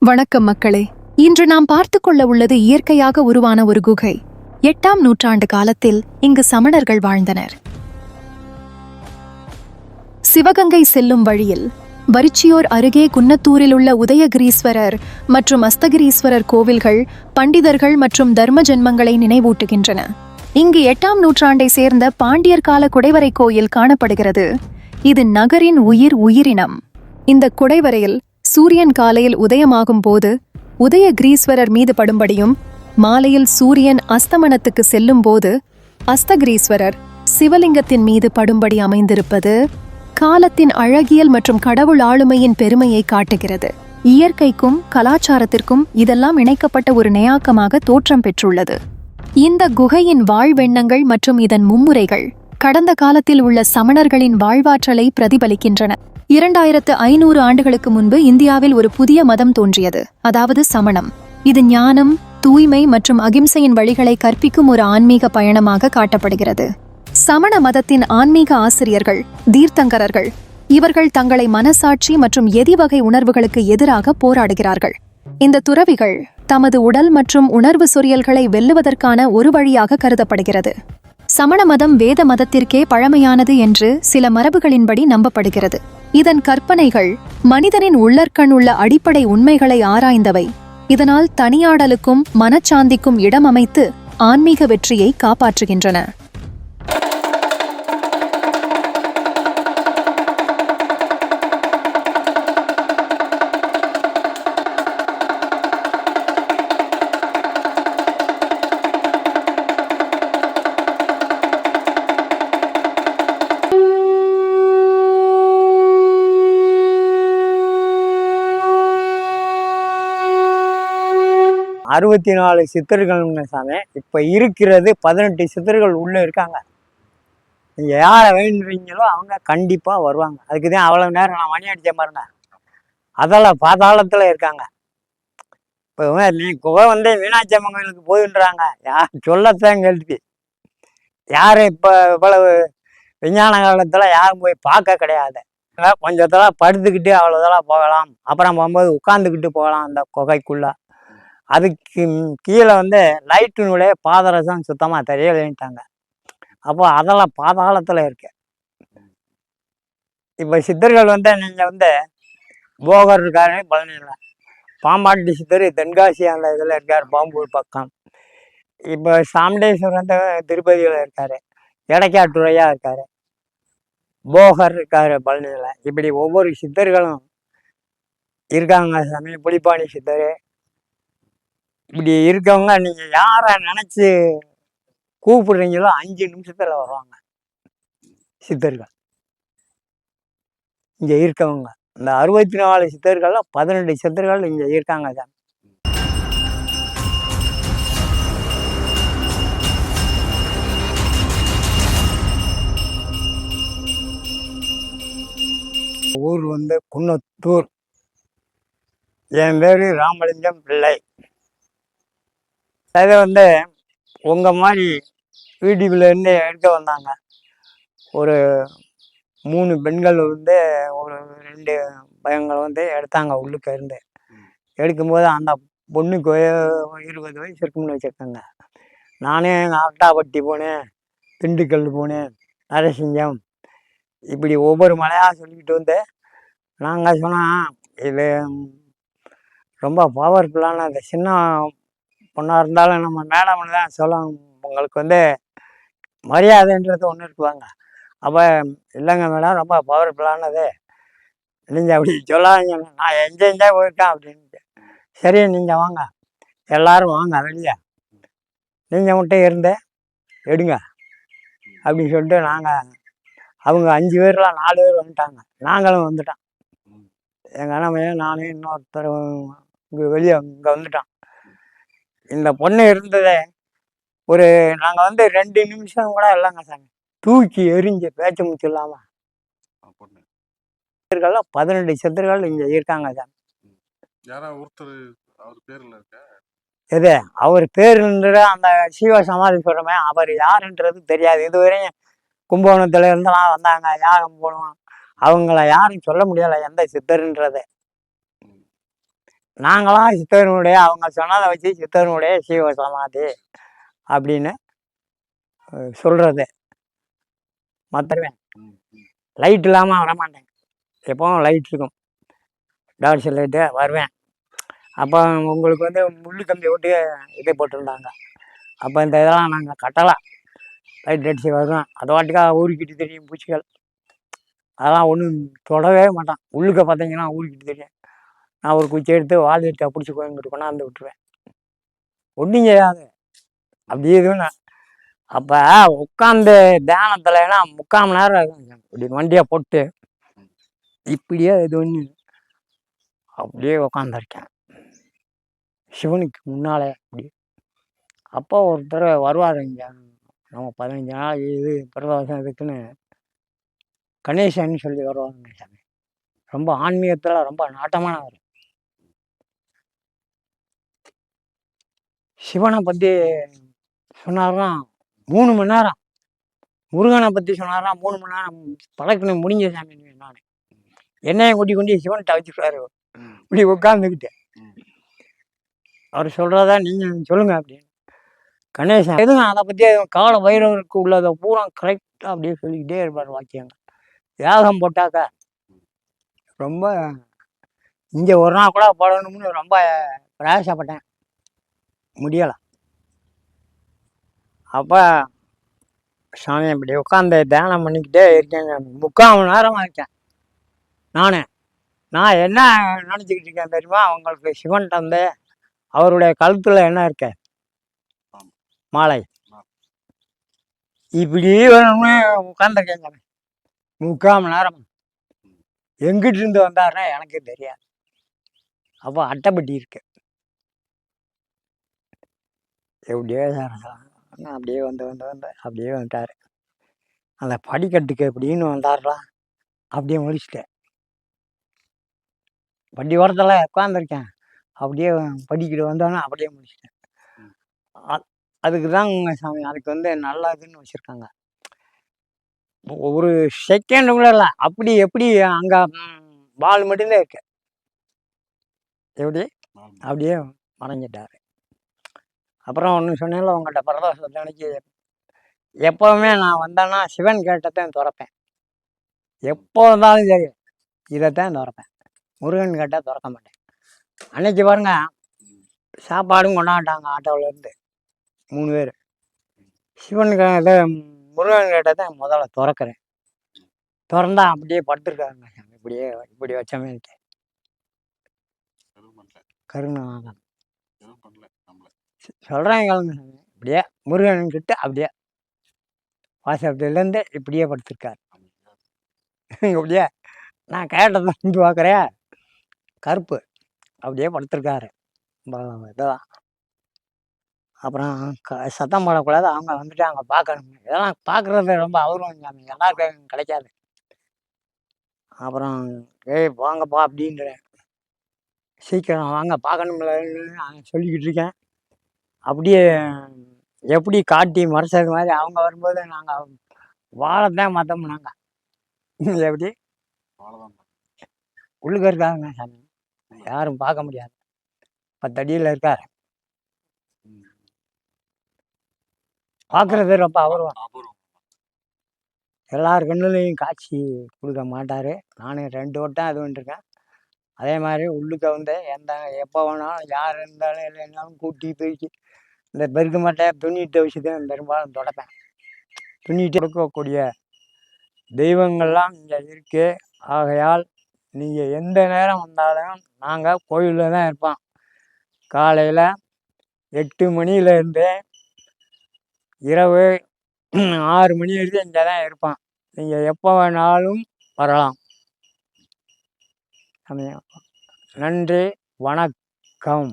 வணக்கம் மக்களே. இன்று நாம் பார்த்துக் கொள்ள உள்ளது இயற்கையாக உருவான ஒரு குகை. எட்டாம் நூற்றாண்டு காலத்தில் இங்கு சமணர்கள் வாழ்ந்தனர். சிவகங்கை செல்லும் வழியில் வரிச்சியோர் அருகே குன்னத்தூரில் உள்ள உதயகிரீஸ்வரர் மற்றும் அஸ்தகிரீஸ்வரர் கோவில்கள் பண்டிதர்கள் மற்றும் தர்ம ஜென்மங்களை நினைவூட்டுகின்றன. இங்கு எட்டாம் நூற்றாண்டை சேர்ந்த பாண்டியர் கால குடைவரை கோயில் காணப்படுகிறது. இது நகரின் உயிர் உயிரினம். இந்த குடைவரையில் சூரியன் காலையில் உதயமாகும் போது உதய கிரீஸ்வரர் மீது படும்படியும் மாலையில் சூரியன் அஸ்தமனத்துக்கு செல்லும் போது அஸ்தகிரீஸ்வரர் சிவலிங்கத்தின் மீது படும்படி அமைந்திருப்பது காலத்தின் அழகியல் மற்றும் கடவுள் ஆளுமையின் பெருமையை காட்டுகிறது. இயற்கைக்கும் கலாச்சாரத்திற்கும் இதெல்லாம் இணைக்கப்பட்ட ஒரு நெயாக்கமாக தோற்றம் பெற்றுள்ளது. இந்த குகையின் வாழ்வெண்ணங்கள் மற்றும் இதன் மும்முறைகள் கடந்த காலத்தில் உள்ள சமணர்களின் வாழ்வாற்றலை பிரதிபலிக்கின்றன. இரண்டாயிரத்து ஐநூறு ஆண்டுகளுக்கு முன்பு இந்தியாவில் ஒரு புதிய மதம் தோன்றியது. அதாவது சமணம். இது ஞானம் தூய்மை மற்றும் அகிம்சையின் வழிகளை கற்பிக்கும் ஒரு ஆன்மீக பயணமாக காட்டப்படுகிறது. சமண மதத்தின் ஆன்மீக ஆசிரியர்கள் தீர்த்தங்கரர்கள் இவர்கள் தங்களை மனசாட்சி மற்றும் எதிவகை உணர்வுகளுக்கு எதிராக போராடுகிறார்கள். இந்த துறவிகள் தமது உடல் மற்றும் உணர்வு சொரியல்களை வெல்லுவதற்கான ஒரு வழியாக கருதப்படுகிறது. சமண மதம் வேத மதத்திற்கே பழமையானது என்று சில மரபுகளின்படி நம்பப்படுகிறது. இதன் கற்பனைகள் மனிதனின் உள்ளற்கண்ணுள்ள அடிப்படை உண்மைகளை ஆராய்ந்தவை. இதனால் தனியாடலுக்கும் மனச்சாந்திக்கும் இடம் அமைத்து ஆன்மீக வெற்றியை காப்பாற்றுகின்றன. அறுபத்தி நாலு சித்தர்கள்னு சாமி. இப்போ இருக்கிறது பதினெட்டு சித்தர்கள் உள்ளே இருக்காங்க. நீங்கள் யாரை வேண்டுறீங்களோ அவங்க கண்டிப்பாக வருவாங்க. அதுக்கு தான் அவ்வளோ நேரம் நான் மணி அடித்த பாருங்க அதெல்லாம் பாதாளத்தில் இருக்காங்க. இப்போ நீ குகை வந்து மீனாட்சி அம்மன் கோயிலுக்கு போயின்றாங்க. யார் சொல்லத்தான் கேள்வி. யாரும் இப்போ இவ்வளவு விஞ்ஞான காலத்தில் யாரும் போய் பார்க்க கிடையாது. கொஞ்சத்தெல்லாம் படுத்துக்கிட்டு அவ்வளோதெல்லாம் போகலாம். அப்புறம் போகும்போது உட்காந்துக்கிட்டு போகலாம் அந்த குகைக்குள்ளே. அதுக்கு கீழே வந்து லைட்டினுடைய பாதரசம் சுத்தமாக தெரியலைன்ட்டாங்க. அப்போ அதெல்லாம் பாதாளத்தில் இருக்கு. இப்போ சித்தர்கள் வந்து நீங்கள் வந்து போகர் இருக்காரு பழனியில் பாம்பாட்டி சித்தர் தென்காசி அந்த இதில் இருக்கார் பாம்பூர் பக்கம். இப்போ சாமுண்டேஸ்வரர் வந்து திருப்பதியில் இருக்கார் எடைக்காட்டுறையாக இருக்கார். போகர் இருக்கார் பழனியில் இப்படி ஒவ்வொரு சித்தர்களும் இருக்காங்க சாமி புலிப்பாணி சித்தர் இப்படி இருக்கவங்க நீங்க யாரை நினைச்சு கூப்பிடுறீங்களோ அஞ்சு நிமிஷத்துல வருவாங்க. சித்தர்கள். இங்க இருக்கவங்க. இந்த அறுபத்தி நாலு சித்தர்கள்ல பதினெட்டு சித்தர்கள் இங்க இருக்காங்க சார். ஊர் வந்து குன்னத்தூர். என் பேரு ராமலிங்கம் பிள்ளை. அதை வந்து உங்கள் மாதிரி வீட்டுக்குள்ளேருந்து எடுக்க வந்தாங்க. ஒரு மூணு பெண்கள் வந்து ஒரு ரெண்டு பையங்கள் வந்து எடுத்தாங்க உள்ளுக்கு இருந்து. எடுக்கும்போது அந்த பொண்ணுக்கு இருபது வயசு இருக்கும்னு வச்சுருக்கேங்க நானே ஆட்டாப்பட்டி போனேன் திண்டுக்கல் போனேன் நரசிங்கம். இப்படி ஒவ்வொரு மலையாக சொல்லிக்கிட்டு வந்து நாங்கள் சொன்னால் இது ரொம்ப பவர்ஃபுல்லான அந்த சின்ன பொண்ணாக இருந்தாலும் நம்ம மேடம் தான் சொல்லணும். உங்களுக்கு வந்து மரியாதைன்றது ஒன்று இருக்குவாங்க அப்போ இல்லைங்க மேடம் ரொம்ப பவர்ஃபுல்லானது நீங்கள் அப்படி சொல்லாதீங்க. நான் எங்கே எங்கே போயிருக்கேன் அப்படின்ட்டு. சரி நீங்கள் வாங்க. எல்லாரும் வாங்க வெளியே. நீங்கள் மட்டும் இருந்து எடுங்க. அப்படின்னு சொல்லிட்டு நாங்கள் அவங்க அஞ்சு பேர்லாம் நாலு பேர் வந்துட்டாங்க. நாங்களும் வந்துட்டோம். எங்கள் அண்ணமையும் நானும் இன்னொருத்தர் இங்கே வெளியே இங்கே வந்துட்டோம். இந்த பொண்ணு இருந்ததே ஒரு நாங்கள் வந்து ரெண்டு நிமிஷம் கூட இல்லைங்க சாமி. தூக்கி எரிஞ்சு பேச்ச மூச்சு இல்லாமல் பொண்ணு. சித்தர்கள் பதினெட்டு சித்தர்கள் இங்கே இருக்காங்க சாமி. யாரா ஒருத்தர் அவர் பேர்ல இருக்க? எது? அவர் பேருன்ற அந்த சிவ சமாதி சொல்கிறோமே அவர் யாருன்றது தெரியாது. இதுவரையும் கும்பகோணத்துல இருந்தெல்லாம் வந்தாங்க யாகம் போடுவோம் அவங்கள யாரும் சொல்ல முடியலை எந்த சித்தர்ன்றது. நாங்களாம் சித்தனுடைய அவங்க சொன்னதை வச்சு சித்தனுடைய சீவ சமாதி அப்படின்னு சொல்கிறது மற்றவன் லைட் இல்லாமல் வரமாட்டேன் எப்போவும் லைட் இருக்கும். டார்ச் லைட்டு வருவேன். அப்போ உங்களுக்கு வந்து முள்ளு கம்பி விட்டு இதை போட்டிருந்தாங்க. அப்போ இந்த இதெல்லாம் நாங்கள் கட்டலை. லைட் அடிச்சு வருவேன். அது வாட்டுக்காக ஊருக்கிட்டு தெரியும் பூச்சிகள். அதெல்லாம் ஒன்றும் தொடவே மாட்டான். உள்ளுக்க பார்த்தீங்கன்னா ஊருக்கிட்டு தெரியும். நான் ஒரு குச்சி எடுத்து வால் எடுத்து பிடிச்சி கோயங்கிட்டு கொண்டாந்து விட்டுருவேன். ஒன்றும் செய்யாது. அப்படி எதுவும் நான் அப்போ உட்காந்து தியானத்துலனா முக்கால் மணி நேரம் இப்படி வண்டியை போட்டு இப்படியே இது ஒன்று அப்படியே உட்காந்துருக்கேன் சிவனுக்கு முன்னாலே அப்படி. அப்போ ஒருத்தர் வருவார் இங்கே. நம்ம பதினஞ்சு நாள் இது பிரதோஷம் இதுக்குன்னு கணேசன் சொல்லி வருவாங்க சாமி. ரொம்ப ஆன்மீகத்தில் ரொம்ப நாட்டமானவர். சிவனை பற்றி சொன்னாராம் மூணு மணி நேரம். முருகனை பற்றி சொன்னார்னா மூணு மணி நேரம் பழக்கணும் முடிஞ்ச சாமி நான். என்னையும் கொட்டி கொண்டு சிவன்கிட்ட வச்சுருவாரு இப்படி உட்காந்துக்கிட்டு அவர் சொல்கிறதா நீங்கள் சொல்லுங்க அப்படின்னு. கணேசன் எதுவும் அதை பற்றி கால வைரவருக்கு உள்ளதை பூரா கரெக்டாக அப்படியே சொல்லிக்கிட்டே இருப்பார் வாக்கியங்க யாகம் போட்டாக்கா ரொம்ப இங்கே ஒரு நாள் கூட போடணும்னு ரொம்ப பிரயாசப்பட்டேன் முடியலை. அப்போ சாமி இப்படி உட்காந்து தியானம் பண்ணிக்கிட்டே இருக்கேங்க. முக்கால் மணி நேரமாக இருக்கேன். நான். நான் என்ன நினச்சிக்கிட்டு இருக்கேன் தெரியுமா? அவங்களுக்கு சிவன் தந்தை அவருடைய கழுத்தில் என்ன இருக்க. மாலை. இப்படி வேணும்னு உட்காந்துருக்கேங்க முக்கால் மணி நேரம். எங்கிட்டு இருந்து வந்தாருன்னா எனக்கு தெரியாது. அப்போ அட்டைப்பட்டி இருக்கு. எப்படியோ சார் நான் அப்படியே வந்து வந்து வந்து அப்படியே வந்துட்டாரு. அந்த படிக்கட்டுக்கு எப்படின்னு வந்தாருல அப்படியே முடிச்சிட்டேன் வண்டி ஓரத்தில் உட்காந்துருக்கேன் அப்படியே படிக்கிட்டு வந்தோன்னே அப்படியே முடிச்சிட்டேன் அதுக்கு தாங்க சாமி அதுக்கு வந்து நல்லதுன்னு வச்சுருக்காங்க. ஒரு செகண்ட் கூட இல்லை. அப்படி எப்படி அங்கே பால் மட்டும்தான் இருக்கு. எப்படி. அப்படியே மறைஞ்சிட்டாரு. அப்புறம் ஒன்று சொன்னேன்ல உங்கள்கிட்ட பிரதோஷத்தை அன்னைக்கு எப்போவுமே நான் வந்தேன்னா சிவன் கேட்டத்தான் திறப்பேன். எப்போ வந்தாலும் சரி இதைத்தான் திறப்பேன். முருகன் கேட்டால் திறக்க மாட்டேன். அன்னைக்கு பாருங்க சாப்பாடும் கொண்டாண்டாங்க ஆட்டோவில் இருந்து மூணு பேர். சிவன் இது முருகன் கேட்டதான் முதல்ல திறக்கிறேன். திறந்தா அப்படியே படுத்துருக்காருங்க. இப்படியே இப்படி வச்சமே எதுவும் சொல்கிறாங்க சொல்கிறேன் கேளுங்க இப்படியே முருகன் கிட்ட அப்படியே வாசப்படியிலேருந்து இப்படியே படுத்திருக்கார். அப்படியே நான் கேட்டதை வந்து பார்க்குறேன். கருப்பு அப்படியே படுத்திருக்காரு. இதெல்லாம். அப்புறம் க சத்தம் போடக்கூடாது. அவங்க வந்துட்டாங்க பார்க்கணும். இதெல்லாம் பார்க்குறது ரொம்ப அவரும் எல்லாருக்கும் கிடைக்காது. அப்புறம் ஏய் வாங்கப்பா அப்படின்றேன் சீக்கிரம் வாங்க பார்க்கணும்ல நான் சொல்லிக்கிட்டு இருக்கேன். அப்படியே எப்படி காட்டி மறைச்சது மாதிரி அவங்க வரும்போது நாங்கள் வாழைத்தான் மாற்றோம் நாங்கள் எப்படி? அவ்வளோதான் உள்ளுக்க இருக்காங்க சாமி. யாரும் பார்க்க முடியாது. பத்து அடியில் இருக்கார். பார்க்குறது ரொம்ப அபூர்வம். அபூர்வம். எல்லார் கண்ணுலையும் காட்சி கொடுக்க மாட்டார். நானும் ரெண்டு வட்டம் அது பண்ணிருக்கேன். அதே மாதிரி உள்ளுக்க வந்து எந்த எப்போ வேணாலும் யார் இருந்தாலும் இல்லைனாலும் கூட்டி தூக்கி இந்த பெருக்கு மட்டையை துணிட்டு வச்சுதான் பெரும்பாலும் தொடப்பேன். துணிட்டு கொடுக்கக்கூடிய தெய்வங்கள்லாம் இங்கே இருக்கு. ஆகையால் நீங்கள் எந்த நேரம் வந்தாலும் நாங்கள் கோயிலில் தான் இருப்போம். காலையில் எட்டு மணியிலேருந்து இரவு ஆறு மணி வரைக்கும் இங்கே தான் இருப்பான் நீங்கள் எப்போ வேணாலும் வரலாம். அமையும் நன்றி வணக்கம்.